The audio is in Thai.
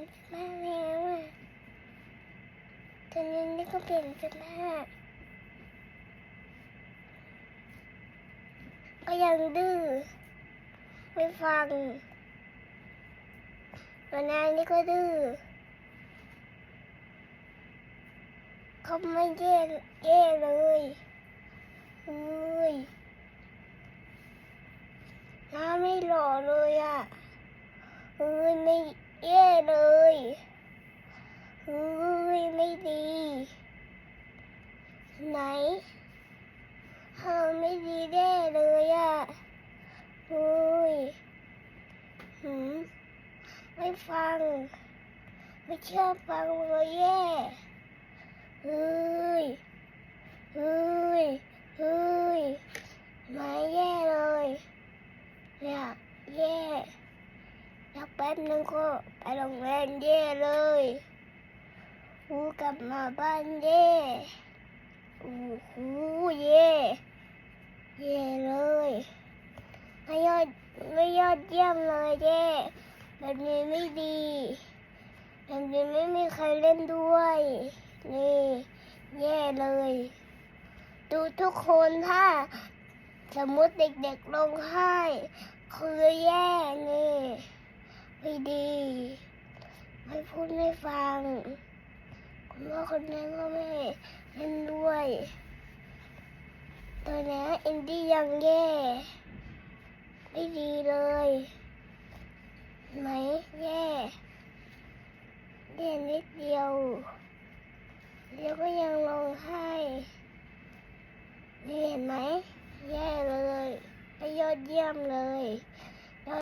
นเสื้อผ้าแล้วอะตอนนี้นี่ก็เปลี่ยนเสื้อผ้าก็ยังดื้อไม่ฟังวันนั้นนี่ก็ดื้อเขาไม่แย่แย่เลยเฮ้ยน้าไม่หล่อเลยอะเฮ้ยไม่แย่ เลยเฮ้ยไม่ดี ไหนเธอไม่ดีแน่เลยอะเฮ้ยหืมไม่ฟัง ไม่เชื่อฟังเลยแย่เฮ้ยเฮ้ยเฮ้ยไม่แย่เลยเนี่ยแย่ แป๊บนึงก็ไปโรงเรียนเย่เลยกูกลับมาบ้านเย่โอ้โหเย่เย่เลยไม่ยอดไม่ยอดเยี่ยมเลยเย่แบบนี้ไม่ดีแบบนี้ไม่มีใครเล่นด้วย นี่แย่เลย ดูทุกคนถ้า สมมติเด็กๆร้องไห้ คือแย่นี่ ฟัง คุณพ่อคุณแม่ก็ไม่เล่นด้วย ตอนนี้อินดี้ยังแย่ ไม่ดีเลยไหมแย่แย่นิดเดียวแล้วก็ยังลองให้เห็นไหมแย่เลยไปยอดเยี่ยมเลย